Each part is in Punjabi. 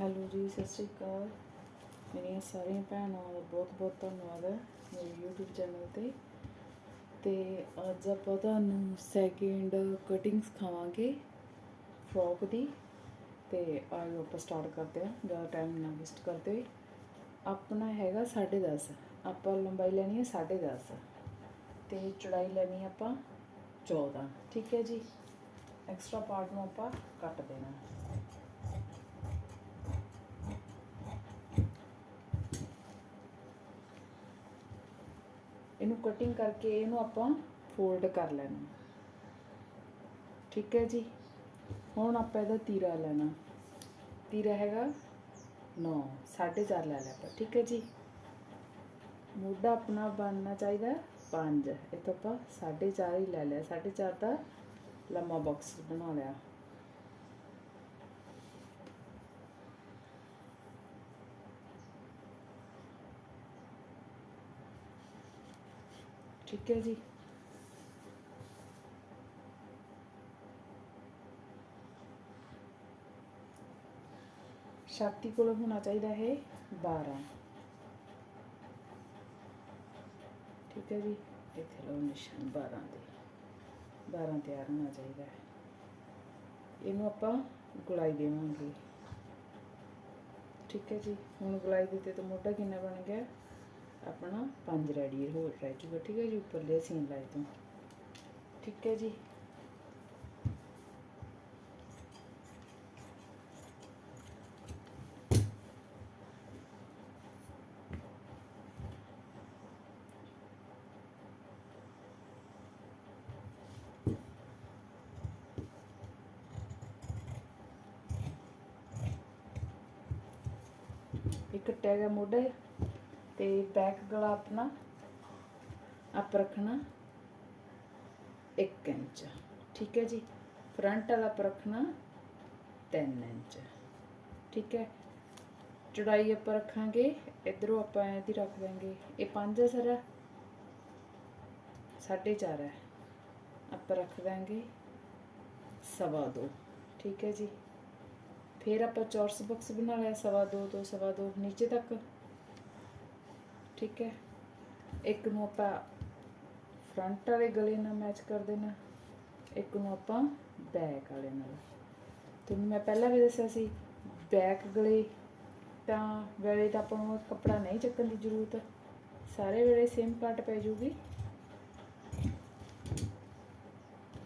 ਹੈਲੋ ਜੀ, ਸਤਿ ਸ਼੍ਰੀ ਅਕਾਲ। ਮੇਰੀਆਂ ਸਾਰੀਆਂ ਭੈਣਾਂ ਦਾ ਬਹੁਤ ਬਹੁਤ ਧੰਨਵਾਦ ਹੈ ਮੇਰੇ YouTube ਚੈਨਲ ਤੇ। ਤੇ ਅੱਜ ਆਪਾਂ ਤੁਹਾਨੂੰ ਸੈਕਿੰਡ ਕਟਿੰਗ ਸਿਖਾਵਾਂਗੇ ਫਰੋਕ ਦੀ। ਤੇ ਆਓ ਆਪਾਂ ਸਟਾਰਟ ਕਰਦੇ ਹਾਂ, ਜ਼ਿਆਦਾ ਟਾਈਮ ਨਾ ਵੇਸਟ ਕਰਦੇ ਹੋਏ। ਆਪਣਾ ਹੈਗਾ 10.5 ਆਪਾਂ ਲੰਬਾਈ ਲੈਣੀ ਹੈ 10.5 ਤੇ ਚੌੜਾਈ ਲੈਣੀ ਹੈ ਆਪਾਂ 14 ਠੀਕ ਹੈ ਜੀ? ਐਕਸਟਰਾ ਪਾਰਟ ਨੂੰ ਆਪਾਂ ਕੱਟ ਦੇਣਾ ਇਹਨੂੰ ਕਟਿੰਗ ਕਰਕੇ ਇਹਨੂੰ ਆਪਾਂ ਫੋਲਡ ਕਰ ਲੈਣਾ। ਠੀਕ ਹੈ ਜੀ? ਹੁਣ ਆਪਾਂ ਇਹਦਾ ਤੀਰਾ ਲੈਣਾ। ਤੀਰਾ ਹੈਗਾ 9 4.5 ਲੈ ਲਿਆ ਆਪਾਂ। ਠੀਕ ਹੈ ਜੀ? ਮੋਢਾ ਆਪਣਾ ਬਣਨਾ ਚਾਹੀਦਾ 5 ਇਹ ਤੋਂ ਆਪਾਂ 4.5 ਹੀ ਲੈ ਲਿਆ। 4.5 ਦਾ ਲੰਮਾ ਬਾਕਸ ਬਣਾ ਲਿਆ। ਠੀਕ ਹੈ ਜੀ। ਛਾਤੀ ਕੋਲ ਹੋਣਾ ਚਾਹੀਦਾ ਹੈ 12 ਠੀਕ ਹੈ ਜੀ। ਇੱਥੇ ਲਓ ਨਿਸ਼ਾਨ 12 ਦੇ। 12 ਤਿਆਰ ਹੋਣਾ ਚਾਹੀਦਾ ਹੈ। ਇਹਨੂੰ ਆਪਾਂ ਗੁਲਾਈ ਦੇਵਾਂਗੇ। ਠੀਕ ਹੈ ਜੀ। ਹੁਣ ਗੁਲਾਈ ਦਿੱਤੇ ਤਾਂ ਮੋਢਾ ਕਿੰਨਾ ਬਣ ਗਿਆ? ਆਪਣਾ ਪੰਜ ਰੈਡੀ ਹੋਰ ਰਹਿ ਜੂਗਾ, ਠੀਕ ਹੈ ਜੀ, ਉੱਪਰਲੇ ਸੀਨ ਲਾਏ ਤੋਂ। ਠੀਕ ਹੈ ਜੀ। ਇਹ ਕੱਟਿਆ ਗਿਆ ਮੋਢਾ ਤੇ ਬੈਕ ਗਲਾ ਆਪਣਾ, ਆਪ ਰੱਖਣਾ 1 ਇੰਚ। ਠੀਕ ਹੈ ਜੀ? ਫਰੰਟ ਵਾਲਾ ਆਪ ਰੱਖਣਾ 3 ਇੰਚ। ਠੀਕ ਹੈ? ਚੜਾਈ ਆਪਾਂ ਰੱਖਾਂਗੇ, ਇਧਰੋਂ ਆਪਾਂ ਇਹਦੀ ਰੱਖ ਦਾਂਗੇ ਇਹ 5 ਹੈ ਸਰ? 4.5 ਹੈ। ਆਪਾਂ ਰੱਖ ਦਾਂਗੇ ਸਵਾ ਦੋ। ਠੀਕ ਹੈ ਜੀ? ਫਿਰ ਆਪਾਂ ਚੌਰਸ ਬਾਕਸ ਬਣਾ ਲਿਆ, ਸਵਾ ਦੋ ਤੋਂ ਸਵਾ ਦੋ ਨੀਚੇ ਤੱਕ। ਠੀਕ ਹੈ। ਇੱਕ ਨੂੰ ਆਪਾਂ ਫਰੰਟ ਵਾਲੇ ਗਲੇ ਨਾਲ ਮੈਚ ਕਰ ਦੇਣਾ, ਇੱਕ ਨੂੰ ਆਪਾਂ ਬੈਕ ਵਾਲੇ ਨਾਲ। ਤੁਹਾਨੂੰ ਮੈਂ ਪਹਿਲਾਂ ਵੀ ਦੱਸਿਆ ਸੀ ਬੈਕ ਗਲੇ ਤਾਂ ਵੇਲੇ ਤਾਂ ਆਪਾਂ ਨੂੰ ਕੱਪੜਾ ਨਹੀਂ ਚੱਕਣ ਦੀ ਜ਼ਰੂਰਤ, ਸਾਰੇ ਵੇਲੇ ਸੇਮ ਕੱਟ ਪੈ ਜੂਗੀ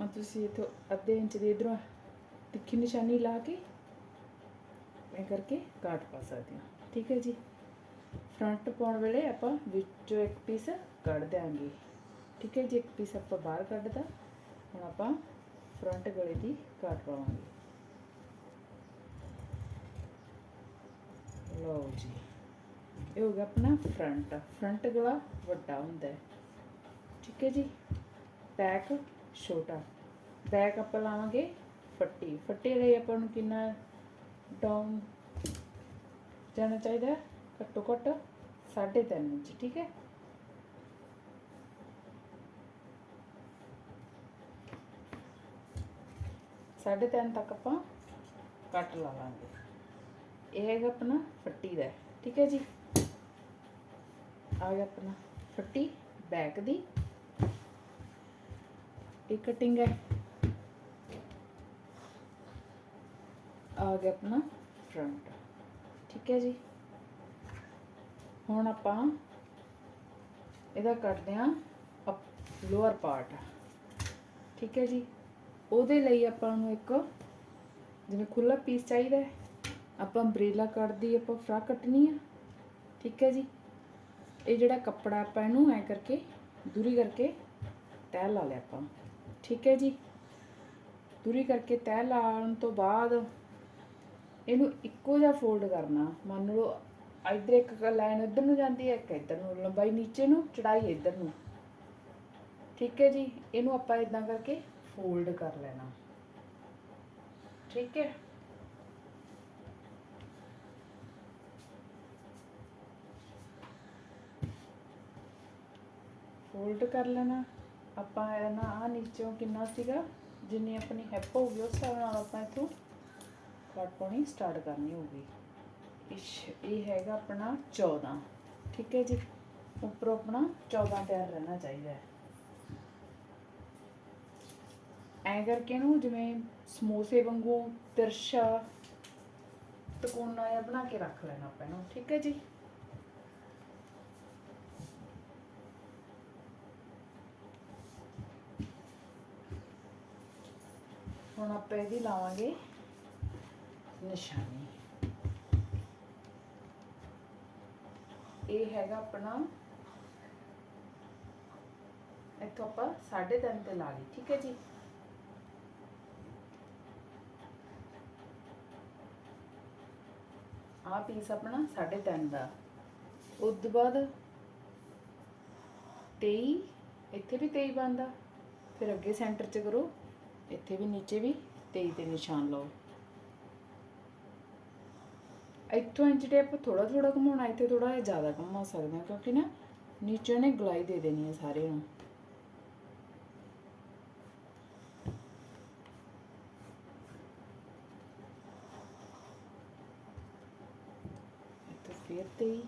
ਹੁਣ ਤੁਸੀਂ ਇਥੋਂ ਅੱਧੇ ਇੰਚ ਦੇ ਇਧਰੋਂ ਤਿੱਖੀ ਨਿਸ਼ਾਨੀ ਲਾ ਕੇ ਇਹ ਕਰਕੇ ਕਾਟ ਪਾ ਸਕਦੇ ਹੋ। ਠੀਕ ਹੈ ਜੀ। ਫਰੰਟ ਪਾਉਣ ਵੇਲੇ ਆਪਾਂ ਵਿੱਚੋਂ ਇੱਕ ਪੀਸ ਕੱਢ ਦਿਆਂਗੇ। ਠੀਕ ਹੈ ਜੀ, ਇੱਕ ਪੀਸ ਆਪਾਂ ਬਾਹਰ ਕੱਢਦਾ ਹੁਣ ਆਪਾਂ ਫਰੰਟ ਗਲੇ ਦੀ ਕਾਟ ਪਾਵਾਂਗੇ। ਲਓ ਜੀ, ਇਹ ਹੋ ਗਿਆ ਆਪਣਾ ਫਰੰਟ ਫਰੰਟ ਗਲਾ ਵੱਡਾ ਹੁੰਦਾ ਹੈ। ਠੀਕ ਹੈ ਜੀ ਬੈਕ ਛੋਟਾ। ਬੈਕ ਆਪਾਂ ਲਾਵਾਂਗੇ ਫੱਟੀ। ਫੱਟੀ ਲਈ ਆਪਾਂ ਨੂੰ ਕਿੰਨਾ ਡਾਊਨ ਜਾਣਾ ਚਾਹੀਦਾ ਘੱਟੋ ਘੱਟ 3.5 ਇੰਚ, ਠੀਕ ਹੈ? ਸਾਢੇ ਤਿੰਨ ਤੱਕ ਆਪਾਂ ਕੱਟ ਲਾਵਾਂਗੇ ਇਹ ਹੈਗਾ ਆਪਣਾ ਫੱਟੀ ਦਾ, ਠੀਕ ਹੈ ਜੀ? ਆ ਗਿਆ ਆਪਣਾ ਫੱਟੀ ਬੈਕ ਦੀ। ਇਹ ਕਟਿੰਗ ਹੈ। ਆ ਗਿਆ ਆਪਣਾ ਫਰੰਟ ਠੀਕ ਹੈ ਜੀ? ਹੁਣ ਆਪਾਂ ਇਹਦਾ ਕੱਟਦੇ ਹਾਂ ਲੋਅਰ ਪਾਰਟ ਠੀਕ ਹੈ ਜੀ? ਉਹਦੇ ਲਈ ਆਪਾਂ ਨੂੰ ਇੱਕ ਜਿਵੇਂ ਖੁੱਲਾ ਪੀਸ ਚਾਹੀਦਾ ਹੈ। ਆਪਾਂ ਅੰਬ੍ਰੇਲਾ ਕੱਟਦੀ ਆਪਾਂ ਫਰਾਕ ਕੱਟਣੀ ਆ। ਠੀਕ ਹੈ ਜੀ? ਇਹ ਜਿਹੜਾ ਕੱਪੜਾ ਆਪਾਂ ਇਹਨੂੰ ਐ ਕਰਕੇ, ਦੂਰੀ ਕਰਕੇ ਤੈਅ ਲਾ ਲਿਆ ਆਪਾਂ। ਠੀਕ ਹੈ ਜੀ? ਦੂਰੀ ਕਰਕੇ ਤੈਅ ਲਾਉਣ ਤੋਂ ਬਾਅਦ ਇਹਨੂੰ ਇੱਕੋ ਜਿਹਾ ਫੋਲਡ ਕਰਨਾ। ਮੰਨ ਲਓ ਇੱਧਰ ਇੱਕ ਲਾਈਨ ਇੱਧਰ ਨੂੰ ਜਾਂਦੀ ਹੈ, ਇੱਕ ਇੱਧਰ ਨੂੰ, ਲੰਬਾਈ ਨੀਚੇ ਨੂੰ, ਚੜਾਈ ਇੱਧਰ ਨੂੰ। ਠੀਕ ਹੈ ਜੀ, ਇਹਨੂੰ ਆਪਾਂ ਇਦਾਂ ਕਰਕੇ ਫੋਲਡ ਕਰ ਲੈਣਾ। ਠੀਕ ਹੈ? ਫੋਲਡ ਕਰ ਲੈਣਾ। ਆਪਾਂ ਇਹ ਨਾ ਆ ਨੀਚੋਂ ਕਿੰਨਾ ਸੀਗਾ? ਜਿੰਨੀ ਆਪਣੀ ਹੈਪ ਹੋਊਗੀ, ਉਸ ਹਿਸਾਬ ਨਾਲ ਆਪਾਂ ਇਥੋਂ ਕੱਟ ਪਾਉਣੀ ਸਟਾਰਟ ਕਰਨੀ ਹੋਊਗੀ। ਇਹ ਹੈਗਾ ਆਪਣਾ 14 ਠੀਕ ਹੈ ਜੀ? ਉੱਪਰੋਂ ਆਪਣਾ 14 ਤਿਆਰ ਰਹਿਣਾ ਚਾਹੀਦਾ ਹੈ। ਐਂ ਕਰਕੇ ਨੂੰ ਜਿਵੇਂ ਸਮੋਸੇ ਵਾਂਗੂ ਤਿਰਸ਼ਾ ਤਕੋਨਾ ਜਿਹਾ ਬਣਾ ਕੇ ਰੱਖ ਲੈਣਾ ਆਪਾਂ ਇਹਨੂੰ। ਠੀਕ ਹੈ ਜੀ? ਹੁਣ ਆਪਾਂ ਇਹਦੀ ਲਾਵਾਂਗੇ ਨਿਸ਼ਾਨੀ। ਇਹ ਹੈਗਾ ਆਪਣਾ, ਇੱਥੋਂ ਆਪਾਂ 3.5 ਤੇ ਲਾ ਲਈ, ਠੀਕ ਹੈ ਜੀ? ਆਹ ਪੀਸ ਆਪਣਾ 3.5 ਦਾ। ਉਸ ਤੋਂ ਬਾਅਦ 23 ਇੱਥੇ ਵੀ 23 ਬਣਦਾ। ਫਿਰ ਅੱਗੇ ਸੈਂਟਰ 'ਚ ਕਰੋ, ਇੱਥੇ ਵੀ ਨੀਚੇ ਵੀ 23 ਤੇ ਨਿਸ਼ਾਨ ਲਾਓ। ਇੱਥੋਂ ਇੰਚ ਟੇਪ ਥੋੜਾ ਥੋੜਾ ਘੁਮਾਉਣਾ, ਇੱਥੇ ਥੋੜਾ ਜਿਹਾ ਜ਼ਿਆਦਾ ਘੁਮਾ ਸਕਦੇ ਹਾਂ, ਕਿਉਂਕਿ ਨਾ ਨੀਚੇ ਨੇ ਗਲਾਈ ਦੇ ਦੇਣੀ ਹੈ ਸਾਰੇ ਨੂੰ। ਇੱਥੇ ਫਿਰ 23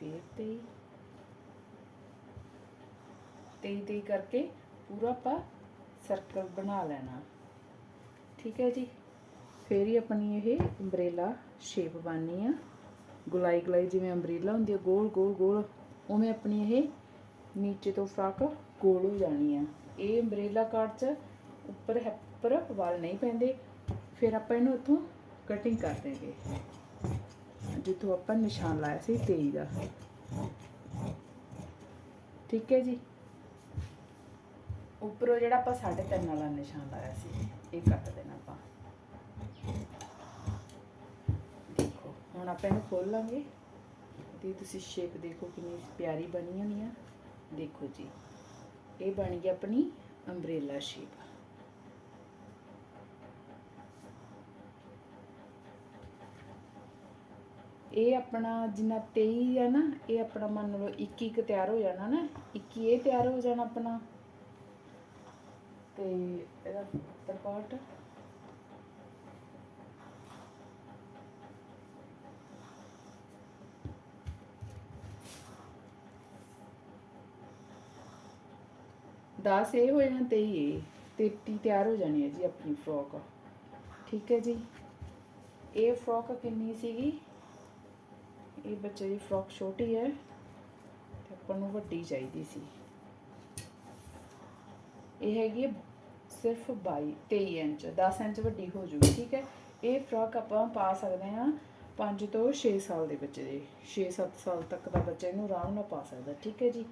ਫਿਰ 23 23 23 ਕਰਕੇ ਪੂਰਾ ਆਪਾਂ ਸਰਕਲ ਬਣਾ ਲੈਣਾ। ਠੀਕ ਹੈ ਜੀ? ਫਿਰ ਹੀ ਆਪਣੀ ਇਹ ਅੰਬ੍ਰੇਲਾ ਸ਼ੇਪ ਬਣਨੀ ਆ। ਗੁਲਾਈ ਗੁਲਾਈ ਜਿਵੇਂ ਅੰਬ੍ਰੇਲਾ ਹੁੰਦੀ ਆ, ਗੋਲ ਗੋਲ ਗੋਲ, ਉਵੇਂ ਆਪਣੀ ਇਹ ਨੀਚੇ ਤੋਂ ਫਰਾਕ ਗੋਲ ਹੋ ਜਾਣੀ ਆ। ਇਹ ਅੰਬ੍ਰੇਲਾ ਕਾਰਡ ਚ ਉੱਪਰ ਹੈਪਰ ਵਾਲ ਨਹੀਂ ਪੈਂਦੇ। ਫਿਰ ਆਪਾਂ ਇਹਨੂੰ ਉੱਥੋਂ ਕਟਿੰਗ ਕਰ ਦੇਂਗੇ। ਜਿੱਥੋਂ ਆਪਾਂ ਨਿਸ਼ਾਨ ਲਾਇਆ ਸੀ 23 ਦਾ। ਠੀਕ ਹੈ ਜੀ? ਉੱਪਰੋਂ ਜਿਹੜਾ ਆਪਾਂ 3.5 ਵਾਲਾ ਨਿਸ਼ਾਨ ਲਾਇਆ ਸੀ, ਇਹ ਕੱਟ ਦੇਣਾ ਆਪਾਂ। ਦੇਖੋ, ਹੁਣ ਆਪਾਂ ਇਹਨੂੰ ਖੋਲ ਲਾਂਗੇ। ਤੇ ਤੁਸੀਂ ਸ਼ੇਪ ਦੇਖੋ ਕਿੰਨੀ ਪਿਆਰੀ ਬਣੀ ਹੋਣੀ ਆ। ਦੇਖੋ ਜੀ, ਇਹ ਬਣ ਗਈ ਆਪਣੀ ਅੰਬ੍ਰੇਲਾ ਸ਼ੇਪ ਇਹ ਆਪਣਾ ਜਿੰਨਾ 23 ਹੈ ਨਾ, ਇਹ ਆਪਣਾ ਮੰਨ ਲਓ 21 ਇੱਕ ਤਿਆਰ ਹੋ ਜਾਣਾ ਨਾ 21 ਇਹ ਤਿਆਰ ਹੋ ਜਾਣਾ ਆਪਣਾ। ਤੇ ਇਹਦਾ ਉੱਤਰ ਪਾਰਟ ਦਸ ਇਹ ਹੋ ਜਾਣਾ 23 ਇਹ 33 ਤਿਆਰ ਹੋ ਜਾਣੀ ਹੈ ਜੀ ਆਪਣੀ ਫਰੋਕ ਠੀਕ ਹੈ ਜੀ। ਇਹ ਫਰੋਕ ਕਿੰਨੀ ਸੀਗੀ? ਇਹ ਬੱਚੇ ਦੀ ਫਰੋਕ ਛੋਟੀ ਹੈ, ਤੇ ਆਪਾਂ ਨੂੰ ਵੱਡੀ ਚਾਹੀਦੀ ਸੀ। ਇਹ ਹੈਗੀ ਹੈ ਸਿਰਫ 22 23 ਇੰਚ 10 ਇੰਚ ਵੱਡੀ ਹੋ ਜੂਗੀ, ਠੀਕ ਹੈ? ਇਹ ਫਰਾਕ ਆਪਾਂ ਪਾ ਸਕਦੇ ਹਾਂ 5 ਤੋਂ 6 ਸਾਲ ਦੇ ਬੱਚੇ ਦੇ 6-7 ਸਾਲ ਤੱਕ ਦਾ ਬੱਚਾ ਇਹਨੂੰ ਆਰਾਮ ਨਾਲ ਪਾ ਸਕਦਾ, ਠੀਕ ਹੈ ਜੀ?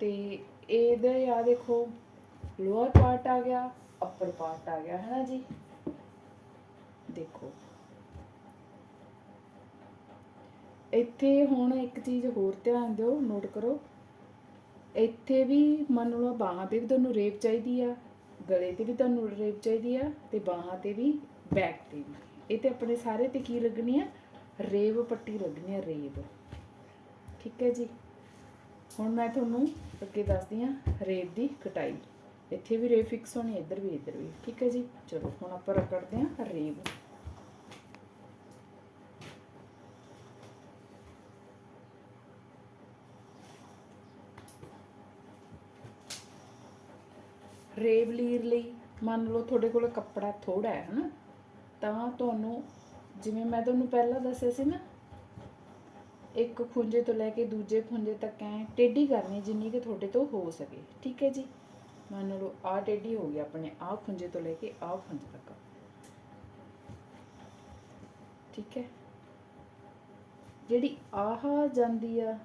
ਤੇ ਇਹਦਾ ਆ ਦੇਖੋ ਲੋਅਰ ਪਾਰਟ ਆ ਗਿਆ ਅਪਰ ਪਾਰਟ ਆ ਗਿਆ ਹੈ ਨਾ ਜੀ? ਦੇਖੋ। ਇੱਥੇ ਹੁਣ ਇੱਕ ਚੀਜ਼ ਹੋਰ ਧਿਆਨ ਦਿਓ ਨੋਟ ਕਰੋ। ਇੱਥੇ ਵੀ ਮੰਨ ਲਓ ਬਾਹਾਂ ਤੇ ਵੀ ਤੁਹਾਨੂੰ ਰੇਪ ਚਾਹੀਦੀ ਆ, ਗਲੇ ਤੇ ਵੀ ਤੁਹਾਨੂੰ ਰੇਪ ਚਾਹੀਦੀ ਆ ਤੇ ਬਾਹਾਂ ਤੇ ਵੀ ਬੈਕ ਤੇ ਵੀ। ਇਹ ਤੇ ਆਪਣੇ ਸਾਰੇ ਤੇ ਕੀ ਲੱਗਣੀ ਆ? ਰੇਵ ਪੱਟੀ ਲੱਗਣੀ ਆ, ਰੇਵ। ਠੀਕ ਹੈ ਜੀ? ਹੁਣ ਮੈਂ ਤੁਹਾਨੂੰ ਅੱਗੇ ਦੱਸਦੀ ਆ ਰੇਵ ਦੀ ਕਟਾਈ। ਇੱਥੇ ਵੀ ਰੇਵ ਫਿਕਸ ਹੋਣੀ ਇੱਧਰ ਵੀ ਇੱਧਰ ਵੀ। ਠੀਕ ਹੈ ਜੀ? ਚਲੋ, ਹੁਣ ਆਪਾਂ ਰਗੜਦੇ ਆ ਰੇਵ। ਰੇਵ ਲੀਰ ਲਈ ਮੰਨ ਲਓ ਤੁਹਾਡੇ ਕੋਲ ਕੱਪੜਾ ਥੋੜਾ ਹੈ, ਹਨਾ? ਤਾਂ ਤੁਹਾਨੂੰ, ਜਿਵੇਂ ਮੈਂ ਤੁਹਾਨੂੰ ਪਹਿਲਾਂ ਦੱਸਿਆ ਸੀ ਨਾ, ਇੱਕ ਖੁੰਝੇ ਤੋਂ ਲੈ ਕੇ ਦੂਜੇ ਖੁੰਝੇ ਤੱਕ ਐ ਟੇਢੀ ਕਰਨੀ ਜਿੰਨੀ ਕਿ ਤੁਹਾਡੇ ਤੋਂ ਹੋ ਸਕੇ, ਠੀਕ ਹੈ ਜੀ? ਮੰਨ ਲਓ ਆਹ ਟੇਢੀ ਹੋ ਗਈ ਆਪਣੇ, ਆਹ ਖੁੰਝੇ ਤੋਂ ਲੈ ਕੇ ਆਹ ਖੁੰਝੇ ਤੱਕ। ਠੀਕ ਹੈ? ਜਿਹੜੀ ਆਹ ਜਾਂਦੀ ਆ,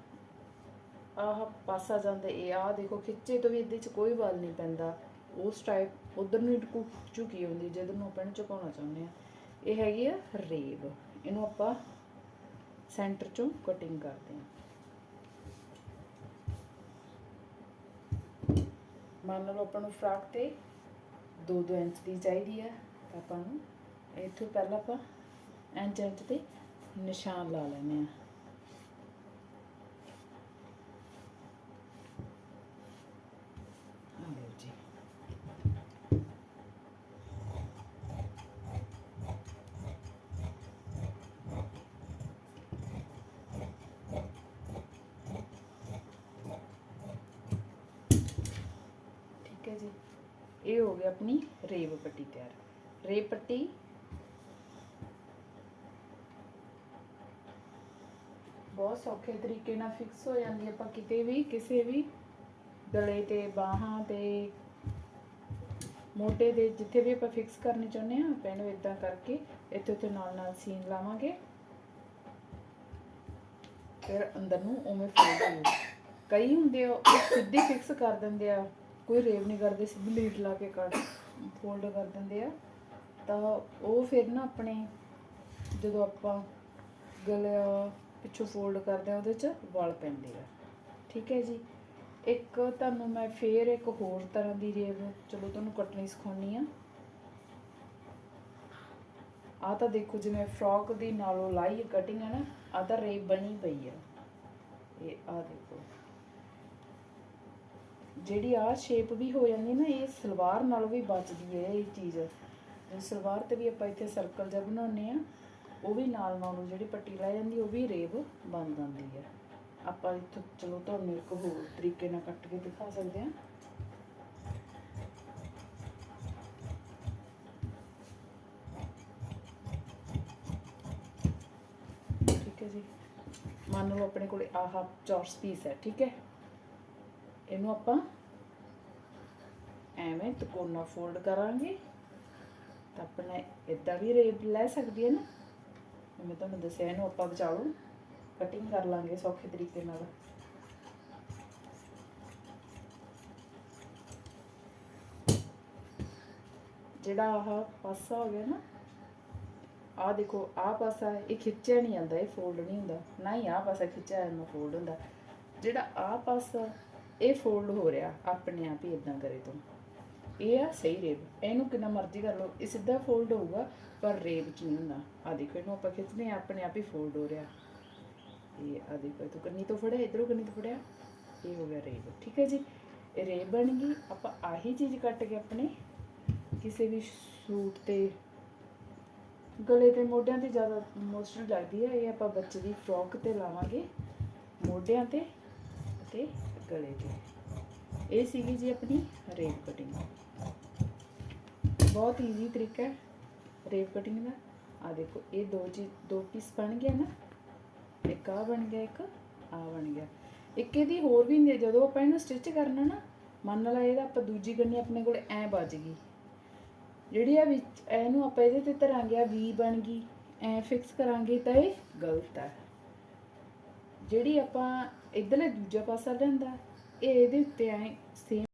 ਆਹ ਪਾਸਾ ਜਾਂਦਾ, ਇਹ ਆਹ ਦੇਖੋ ਖਿੱਚੇ ਤੋਂ ਵੀ ਇਹਦੇ ਚ ਕੋਈ ਵਾਲ ਨਹੀਂ ਪੈਂਦਾ। ਉਸ ਟਾਈਪ ਉਧਰ ਨੂੰ ਟਕੂ ਝੁਕੀ ਹੁੰਦੀ ਜਿਹਦੇ ਨੂੰ ਆਪਾਂ ਇਹਨੂੰ ਝੁਕਾਉਣਾ ਚਾਹੁੰਦੇ ਆ ਇਹ ਹੈਗੀ ਆ ਰੇਬ ਇਹਨੂੰ ਆਪਾਂ ਸੈਂਟਰ ਚੋਂ ਕਟਿੰਗ ਕਰਦੇ ਹਾਂ। ਮੰਨ ਲਓ ਆਪਾਂ ਨੂੰ ਫਰਾਕ ਤੇ 2-2 ਇੰਚ ਦੀ ਚਾਹੀਦੀ ਆ, ਤਾਂ ਆਪਾਂ ਨੂੰ ਇੱਥੋਂ ਪਹਿਲਾਂ ਆਪਾਂ ਇੰਚ ਇੰਚ ਤੇ ਨਿਸ਼ਾਨ ਲਾ ਲੈਣੇ ਆ ਆ ਲਓ ਜੀ ਠੀਕ ਹੈ ਜੀ ਇਹ ਹੋ ਗਿਆ ਆਪਣੀ ਰੇਬ ਪੱਟੀ ਤਿਆਰ। ਰੇਬ ਪੱਟੀ। ਬਹੁਤ ਸੌਖੇ ਤਰੀਕੇ ਨਾਲ ਫਿਕਸ ਹੋ ਜਾਂਦੀ ਆਪਾਂ ਕਿਤੇ ਵੀ, ਕਿਸੇ ਵੀ ਗਲੇ ਤੇ, ਬਾਹਾਂ ਤੇ, ਮੋਢੇ ਦੇ ਜਿੱਥੇ ਵੀ ਆਪਾਂ ਫਿਕਸ ਕਰਨੇ ਚਾਹੁੰਦੇ ਆ ਆਪਾਂ ਇਹਨੂੰ ਇਦਾਂ ਕਰਕੇ ਇੱਥੇ ਉੱਤੇ ਨਾਲ ਨਾਲ ਸੀਨ ਲਾਵਾਂਗੇ। ਫਿਰ ਅੰਦਰ ਨੂੰ ਉਵੇਂ ਫੋਲਡ ਕਈ ਹੁੰਦੇ ਆ ਸਿੱਧੀ ਫਿਕਸ ਕਰ ਦਿੰਦੇ ਆ। ਕੋਈ ਰੇਵ ਨਹੀਂ ਕਰਦੇ, ਸਿੱਧੀ ਲੀਡ ਲਾ ਕੇ ਕੱਟ ਫੋਲਡ ਕਰ ਦਿੰਦੇ ਆ। ਤਾਂ ਉਹ ਫਿਰ ਨਾ ਆਪਣੇ ਜਦੋਂ ਆਪਾਂ ਗਲਾ ਪਿੱਛੋਂ ਫੋਲਡ ਕਰਦੇ ਆ, ਉਹਦੇ 'ਚ ਵਲ ਪੈਂਦੇ ਆ। ਠੀਕ ਹੈ ਜੀ? ਇੱਕ ਤੁਹਾਨੂੰ ਮੈਂ ਫੇਰ ਇੱਕ ਹੋਰ ਤਰ੍ਹਾਂ ਦੀ ਰੇਵ, ਚਲੋ ਤੁਹਾਨੂੰ ਕੱਟਣੀ ਸਿਖਾਉਣੀ ਆ। ਆ ਤਾਂ ਦੇਖੋ ਜਿਵੇਂ ਫਰੋਕ ਦੀ ਨਾਲੋਂ ਲਾਈ ਕਟਿੰਗ ਹੈ ਨਾ ਆ ਤਾਂ ਰੇਵ ਬਣੀ ਪਈ ਆ। ਇਹ ਆ ਦੇਖੋ। ਜਿਹੜੀ ਆ ਸ਼ੇਪ ਵੀ ਹੋ ਜਾਂਦੀ ਨਾ, ਇਹ ਸਲਵਾਰ ਨਾਲੋਂ ਵੀ ਬਚਦੀ ਹੈ ਇਹ ਚੀਜ਼। ਜੇ ਸਲਵਾਰ ਤੇ ਵੀ ਆਪਾਂ ਇੱਥੇ ਸਰਕਲ ਜਿਹਾ ਬਣਾਉਂਦੇ ਆ ਉਹ ਵੀ ਨਾਲ ਨਾਲ ਜਿਹੜੀ ਪੱਟੀ ਲੈ ਜਾਂਦੀ, ਉਹ ਵੀ ਰੇਬ ਬਣ ਜਾਂਦੀ ਹੈ। ਆਪਾਂ ਇੱਥੇ, ਚਲੋ ਤੁਹਾਨੂੰ ਇੱਕ ਹੋਰ ਤਰੀਕੇ ਨਾਲ ਕੱਟ ਕੇ ਦਿਖਾ ਸਕਦੇ ਹਾਂ। ਠੀਕ ਹੈ ਜੀ। ਮੰਨ ਲਓ ਆਪਣੇ ਕੋਲੇ ਆਹ ਚੌਰਸ ਪੀਸ ਹੈ, ਠੀਕ ਹੈ। ਇਹਨੂੰ ਆਪਾਂ ਐਵੇਂ ਤਕੋਨਾ ਫੋਲਡ ਕਰਾਂਗੇ। ਤਾਂ ਆਪਣਾ ਇਦਾਂ ਵੀ ਰੇਬ ਲੈ ਸਕਦੀ ਹੈ ਨਾ। ਮੈਂ ਤੁਹਾਨੂੰ ਦੱਸਿਆ ਇਹਨੂੰ ਆਪਾਂ ਵਿਚਾਲੂ। ਕਟਿੰਗ ਕਰ ਲਾਂਗੇ ਸੌਖੇ ਤਰੀਕੇ ਨਾਲ। ਜਿਹੜਾ ਆਹ ਪਾਸਾ ਹੋ ਗਿਆ ਨਾ, ਆਹ ਦੇਖੋ, ਆਹ ਪਾਸਾ ਇਹ ਖਿੱਚਿਆ ਨਹੀਂ ਜਾਂਦਾ, ਇਹ ਫੋਲਡ ਨਹੀਂ ਹੁੰਦਾ। ਨਾ ਹੀ ਆਹ ਪਾਸਾ ਖਿੱਚਿਆ ਜਾਂਦਾ ਫੋਲਡ ਹੁੰਦਾ। ਜਿਹੜਾ ਆਹ ਪਾਸਾ, ਇਹ ਫੋਲਡ ਹੋ ਰਿਹਾ ਆਪਣੇ ਆਪ ਹੀ ਇਦਾਂ ਕਰੇ ਤੂੰ। ਇਹ ਆ ਸਹੀ ਰੇਬ ਇਹਨੂੰ ਕਿੰਨਾ ਮਰਜ਼ੀ ਕਰ ਲਓ, ਇਹ ਸਿੱਧਾ ਫੋਲਡ ਹੋਊਗਾ, ਪਰ ਰੇਬ ਚ ਨਹੀਂ ਹੁੰਦਾ। ਆ ਦੇਖੋ, ਇਹਨੂੰ ਆਪਾਂ ਖਿੱਚਦੇ ਹਾਂ, ਆਪਣੇ ਆਪ ਹੀ ਫੋਲਡ ਹੋ ਰਿਹਾ। ਇਹ ਆ ਦੇਖੋ ਤੂੰ ਕੰਨੀ ਤੋਂ ਫੜਿਆ, ਇਧਰੋਂ ਕੰਨੀ ਤੋਂ ਫੜਿਆ। ਇਹ ਹੋ ਗਿਆ ਰੇਬ ਠੀਕ ਹੈ ਜੀ? ਰੇਬ ਬਣ ਗਈ। ਆਪਾਂ ਆਹੀ ਚੀਜ਼ ਕੱਟ ਕੇ ਆਪਣੇ ਕਿਸੇ ਵੀ ਸੂਟ ਤੇ, ਗਲੇ ਤੇ, ਮੋਢਿਆਂ ਤੇ ਜ਼ਿਆਦਾ ਮੋਸਟਲੀ ਲੱਗਦੀ ਹੈ। ਇਹ ਆਪਾਂ ਬੱਚੇ ਦੀ ਫਰੋਕ ਤੇ ਲਾਵਾਂਗੇ, ਮੋਢਿਆਂ ਤੇ ਤੇ ਗਲੇ ਤੇ। ਇਹ ਸੀਗੀ ਜੀ ਆਪਣੀ ਰੇਬ ਕਟਿੰਗ ਬਹੁਤ ਈਜ਼ੀ ਤਰੀਕਾ ਹੈ। ਰੇਪ ਕਟਿੰਗ ਦਾ। ਆ ਦੇਖੋ ਇਹ ਦੋ ਚੀਜ਼ ਦੋ ਪੀਸ ਬਣ ਗਿਆ ਨਾ। ਇੱਕ ਆ ਬਣ ਗਿਆ ਇੱਕ ਆ ਬਣ ਗਿਆ। ਇੱਕ ਇਹਦੀ ਹੋਰ ਵੀ ਹੁੰਦੀ ਹੈ, ਜਦੋਂ ਆਪਾਂ ਇਹਨੂੰ ਸਟਿਚ ਕਰਨਾ ਨਾ ਮੰਨ ਲਾ ਇਹਦਾ ਆਪਾਂ ਦੂਜੀ ਗੰਨੀ ਆਪਣੇ ਕੋਲ ਐ ਵੱਜ ਗਈ। ਜਿਹੜੀ ਆ ਵਿੱਚ ਇਹਨੂੰ ਆਪਾਂ ਇਹਦੇ ਤੇ ਧਰਾਂਗੇ ਆ ਵੀ ਬਣ ਗਈ ਐ ਫਿਕਸ ਕਰਾਂਗੇ ਤਾਂ ਇਹ ਗਲਤ ਹੈ। ਜਿਹੜੀ ਆਪਾਂ ਇਧਰਲੇ ਦੂਜਾ ਪਾਸਾ ਲੈਂਦਾ ਇਹ ਇਹਦੇ ਉੱਤੇ ਐ ਸੇਮ